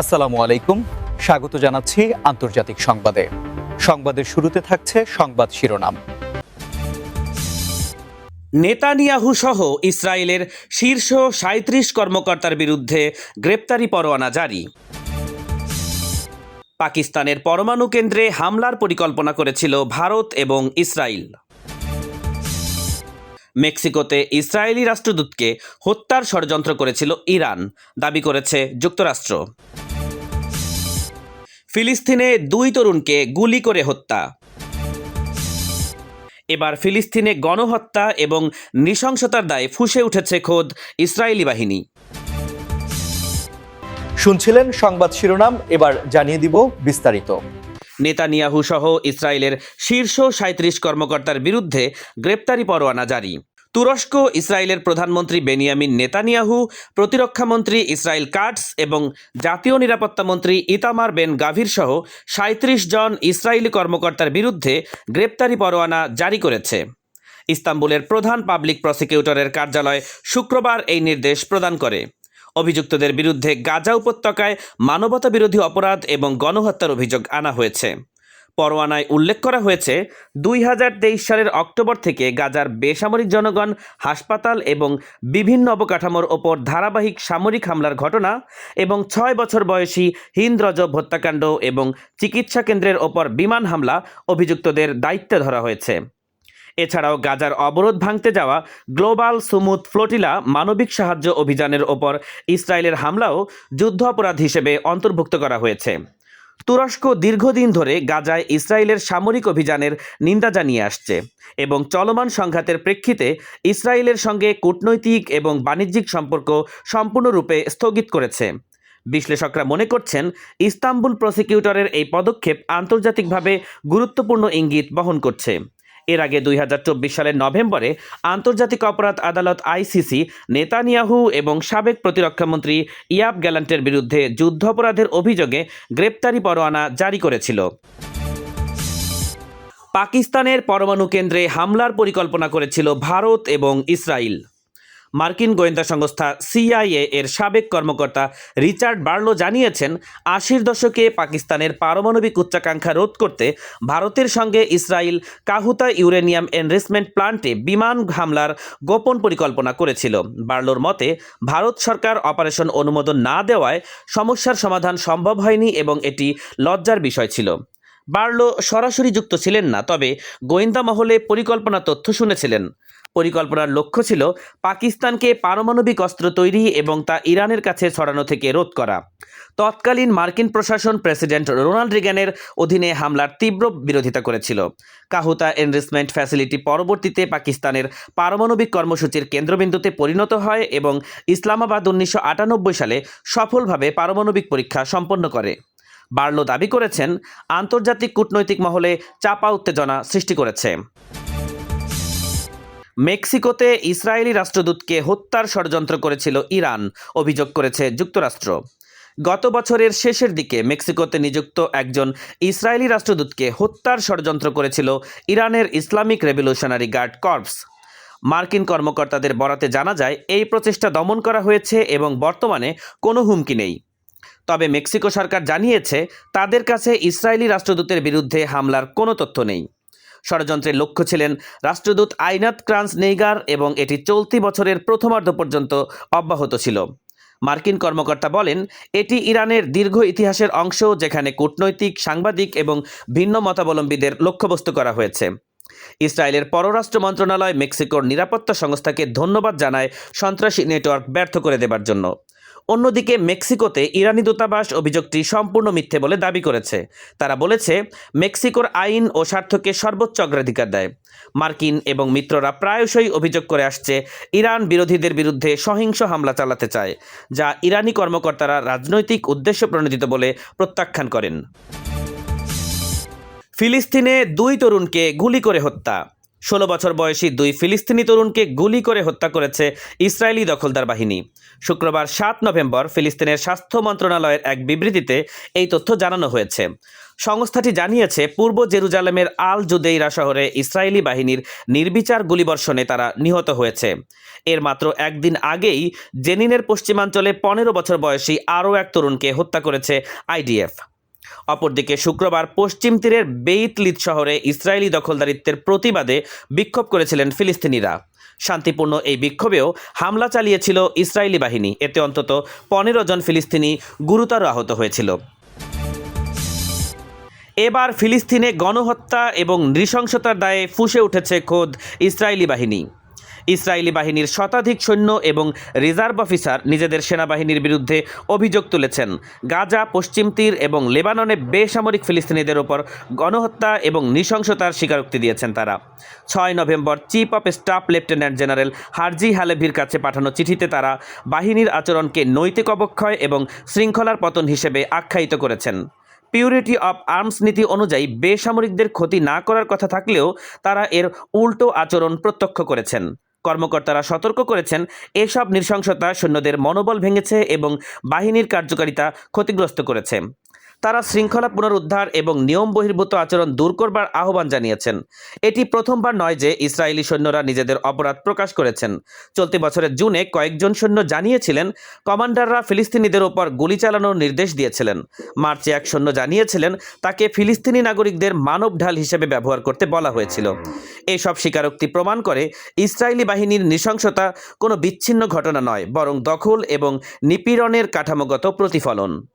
আসসালামু আলাইকুম। স্বাগত জানাচ্ছি আন্তর্জাতিক সংবাদে। সংবাদের শুরুতে থাকছে সংবাদ শিরোনাম। নেতানিয়াহু সহ ইসরায়েলের শীর্ষ সাঁত্রিশ কর্মকর্তার বিরুদ্ধে গ্রেপ্তারি পরোয়ানা জারি। পাকিস্তানের পরমাণু কেন্দ্রে হামলার পরিকল্পনা করেছিল ভারত এবং ইসরায়েল। মেক্সিকোতে ইসরায়েলি রাষ্ট্রদূতকে হত্যার ষড়যন্ত্র করেছিল ইরান, দাবি করেছে যুক্তরাষ্ট্র। ফিলিস্তিনে দুই তরুণকে গুলি করে হত্যা। এবার ফিলিস্তিনে গণহত্যা এবং নৃশংসতার দায়ে ফুঁসে উঠেছে খোদ ইসরায়েলি বাহিনী। শুনছিলেন সংবাদ শিরোনাম এবার জানিয়ে দিব বিস্তারিত। নেতানিয়াহু সহ ইসরায়েলের শীর্ষ সাঁত্রিশ কর্মকর্তার বিরুদ্ধে গ্রেপ্তারি পরোয়ানা জারি। তুরস্ক, ইসরায়েলের প্রধানমন্ত্রী বেনিয়ামিন নেতানিয়াহু প্রতিরক্ষামন্ত্রী ইসরায়েল কাটস এবং জাতীয় নিরাপত্তা মন্ত্রী ইতামার বেন গাভির সহ সাঁত্রিশ জন ইসরায়েলি কর্মকর্তার বিরুদ্ধে গ্রেপ্তারি পরোয়ানা জারি করেছে। ইস্তাম্বুলের প্রধান পাবলিক প্রসিকিউটরের কার্যালয় শুক্রবার এই নির্দেশ প্রদান করে। অভিযুক্তদের বিরুদ্ধে গাজা উপত্যকায় মানবতা বিরোধী অপরাধ এবং গণহত্যার অভিযোগ আনা হয়েছে। পরোয়ানায় উল্লেখ করা হয়েছে, দুই হাজার তেইশ সালের অক্টোবর থেকে গাজার বেসামরিক জনগণ, হাসপাতাল এবং বিভিন্ন অবকাঠামোর ওপর ধারাবাহিক সামরিক হামলার ঘটনা এবং ছয় বছর বয়সী হিন্দ রজব হত্যাকাণ্ড এবং চিকিৎসা কেন্দ্রের ওপর বিমান হামলা অভিযুক্তদের দায়িত্বে ধরা হয়েছে। এছাড়াও গাজার অবরোধ ভাঙতে যাওয়া গ্লোবাল সুমুথ ফ্লোটিলা মানবিক সাহায্য অভিযানের ওপর ইসরায়েলের হামলাও যুদ্ধ অপরাধ হিসেবে অন্তর্ভুক্ত করা হয়েছে। তুরস্ক দীর্ঘদিন ধরে গাজায় ইসরায়েলের সামরিক অভিযানের নিন্দা জানিয়ে আসছে এবং চলমান সংঘাতের প্রেক্ষিতে ইসরায়েলের সঙ্গে কূটনৈতিক এবং বাণিজ্যিক সম্পর্ক সম্পূর্ণরূপে স্থগিত করেছে। বিশ্লেষকরা মনে করছেন, ইস্তাম্বুল প্রসিকিউটরের এই পদক্ষেপ আন্তর্জাতিকভাবে গুরুত্বপূর্ণ ইঙ্গিত বহন করছে। এর আগে দুই হাজার চব্বিশ সালের নভেম্বরে আন্তর্জাতিক অপরাধ আদালত আইসিসি নেতানিয়াহু এবং সাবেক প্রতিরক্ষামন্ত্রী ইয়াব গ্যালান্টের বিরুদ্ধে যুদ্ধাপরাধের অভিযোগে গ্রেপ্তারি পরোয়ানা জারি করেছিল। পাকিস্তানের পরমাণু কেন্দ্রে হামলার পরিকল্পনা করেছিল ভারত এবং ইসরায়েল মার্কিন গোয়েন্দা সংস্থা সিআইএ এর সাবেক কর্মকর্তা রিচার্ড বার্লো জানিয়েছেন, আশির দশকে পাকিস্তানের পারমাণবিক উচ্চাকাঙ্ক্ষা রোধ করতে ভারতের সঙ্গে ইসরায়েল কাহুতা ইউরেনিয়াম এনরিসমেন্ট প্লান্টে বিমান হামলার গোপন পরিকল্পনা করেছিল। বার্লোর মতে, ভারত সরকার অপারেশন অনুমোদন না দেওয়ায় সমস্যার সমাধান সম্ভব হয়নি এবং এটি লজ্জার বিষয় ছিল। বার্লো সরাসরি যুক্ত ছিলেন না, তবে গোয়েন্দা মহলে পরিকল্পনা তথ্য শুনেছিলেন। পরিকল্পনার লক্ষ্য ছিল পাকিস্তানকে পারমাণবিক অস্ত্র তৈরি এবং তা ইরানের কাছে ছড়ানো থেকে রোধ করা। তৎকালীন মার্কিন প্রশাসন প্রেসিডেন্ট রোনাল্ড রিগানের অধীনে হামলার তীব্র বিরোধিতা করেছিল। কাহুতা এনরিসমেন্ট ফ্যাসিলিটি পরবর্তীতে পাকিস্তানের পারমাণবিক কর্মসূচির কেন্দ্রবিন্দুতে পরিণত হয় এবং ইসলামাবাদ উনিশশো আটানব্বই সালে সফলভাবে পারমাণবিক পরীক্ষা সম্পন্ন করে। বার্লো দাবি করেছেন, আন্তর্জাতিক কূটনৈতিক মহলে চাপা উত্তেজনা সৃষ্টি করেছে। মেক্সিকোতে ইসরায়েলি রাষ্ট্রদূতকে হত্যার ষড়যন্ত্র করেছিল ইরান, অভিযোগ করেছে যুক্তরাষ্ট্র। গত বছরের শেষের দিকে মেক্সিকোতে নিযুক্ত একজন ইসরায়েলি রাষ্ট্রদূতকে হত্যার ষড়যন্ত্র করেছিল ইরানের ইসলামিক রেভলিউশনারি গার্ড কর্পস। মার্কিন কর্মকর্তাদের বরাতে জানা যায়, এই প্রচেষ্টা দমন করা হয়েছে এবং বর্তমানে কোনো হুমকি নেই। তবে মেক্সিকো সরকার জানিয়েছে, তাদের কাছে ইসরায়েলি রাষ্ট্রদূতের বিরুদ্ধে হামলার কোনো তথ্য নেই। ষড়যন্ত্রের লক্ষ্য ছিলেন রাষ্ট্রদূত আইনাত ক্রান্স নেইগার এবং এটি চলতি বছরের প্রথমার্ধ পর্যন্ত অব্যাহত ছিল। মার্কিন কর্মকর্তা বলেন, এটি ইরানের দীর্ঘ ইতিহাসের অংশ যেখানে কূটনৈতিক, সাংবাদিক এবং ভিন্ন মতাবলম্বীদের লক্ষ্যবস্তু করা হয়েছে। ইসরায়েলের পররাষ্ট্র মন্ত্রণালয় মেক্সিকোর নিরাপত্তা সংস্থাকে ধন্যবাদ জানায় সন্ত্রাসী নেটওয়ার্ক ব্যর্থ করে দেবার জন্য। অন্যদিকে মেক্সিকোতে ইরানি দূতাবাস অভিযোগটি সম্পূর্ণ মিথ্যে বলে দাবি করেছে। তারা বলেছে, মেক্সিকোর আইন ও স্বার্থকে সর্বোচ্চ অগ্রাধিকার দেয়। মার্কিন এবং মিত্ররা প্রায়শই অভিযোগ করে আসছে, ইরান বিরোধীদের বিরুদ্ধে সহিংস হামলা চালাতে চায়, যা ইরানি কর্মকর্তারা রাজনৈতিক উদ্দেশ্য প্রণোদিত বলে প্রত্যাখ্যান করেন। ফিলিস্তিনে দুই তরুণকে গুলি করে হত্যা। ষোলো বছর বয়সী দুই ফিলিস্তিনি তরুণকে গুলি করে হত্যা করেছে ইসরায়েলি দখলদার বাহিনী। শুক্রবার সাত নভেম্বর ফিলিস্তিনের স্বাস্থ্য মন্ত্রণালয়ের এক বিবৃতিতে এই তথ্য জানানো হয়েছে। সংস্থাটি জানিয়েছে, পূর্ব জেরুজালেমের আল জুদেইরা শহরে ইসরায়েলি বাহিনীর নির্বিচার গুলিবর্ষণে তারা নিহত হয়েছে। এর মাত্র একদিন আগেই জেনিনের পশ্চিমাঞ্চলে পনেরো বছর বয়সী আরও এক তরুণকে হত্যা করেছে আইডিএফ। অপরদিকে শুক্রবার পশ্চিম তীরের বেইতলিদ শহরে ইসরায়েলি দখলদারিত্বের প্রতিবাদে বিক্ষোভ করেছিলেন ফিলিস্তিনিরা। শান্তিপূর্ণ এই বিক্ষোভেও হামলা চালিয়েছিল ইসরায়েলি বাহিনী। এতে অন্তত পনেরো জন ফিলিস্তিনি গুরুতর আহত হয়েছিল। এবার ফিলিস্তিনে গণহত্যা এবং নৃশংসতার দায়ে ফুঁসে উঠেছে খোদ ইসরায়েলি বাহিনী। ইসরায়েলি বাহিনীর শতাধিক সৈন্য এবং রিজার্ভ অফিসার নিজেদের সেনাবাহিনীর বিরুদ্ধে অভিযোগ তুলেছেন। গাজা, পশ্চিম তীর এবং লেবাননে বেসামরিক ফিলিস্তিনিদের ওপর গণহত্যা এবং নৃশংসতার স্বীকারোক্তি দিয়েছেন তারা। ছয় November chief of staff lieutenant general Herzi হালেভির কাছে পাঠানো চিঠিতে তারা বাহিনীর আচরণকে নৈতিক অবক্ষয় এবং শৃঙ্খলার পতন হিসেবে আখ্যায়িত করেছেন। পিউরিটি অফ আর্মস নীতি অনুযায়ী বেসামরিকদের ক্ষতি না করার কথা থাকলেও তারা এর উল্টো আচরণ প্রত্যক্ষ করেছেন। কর্মকর্তারা সতর্ক করেছেন এসব নৃশংসতা সৈন্যদের মনোবল ভেঙেছে এবং বাহিনীর কার্যকারিতা ক্ষতিগ্রস্ত করেছে। তারা শৃঙ্খলা পুনরুদ্ধার এবং নিয়ম বহির্ভূত আচরণ দূর করবার আহ্বান জানিয়েছেন। এটি প্রথমবার নয় যে ইসরায়েলি সৈন্যরা নিজেদের অপরাধ প্রকাশ করেছেন। চলতি বছরের জুনে কয়েকজন সৈন্য জানিয়েছিলেন, কমান্ডাররা ফিলিস্তিনিদের ওপর গুলি চালানোর নির্দেশ দিয়েছিলেন। মার্চে এক সৈন্য জানিয়েছিলেন, তাকে ফিলিস্তিনি নাগরিকদের মানব ঢাল হিসেবে ব্যবহার করতে বলা হয়েছিল। এসব স্বীকারোক্তি প্রমাণ করে ইসরায়েলি বাহিনীর নৃশংসতা কোনো বিচ্ছিন্ন ঘটনা নয়, বরং দখল এবং নিপীড়নের কাঠামোগত প্রতিফলন।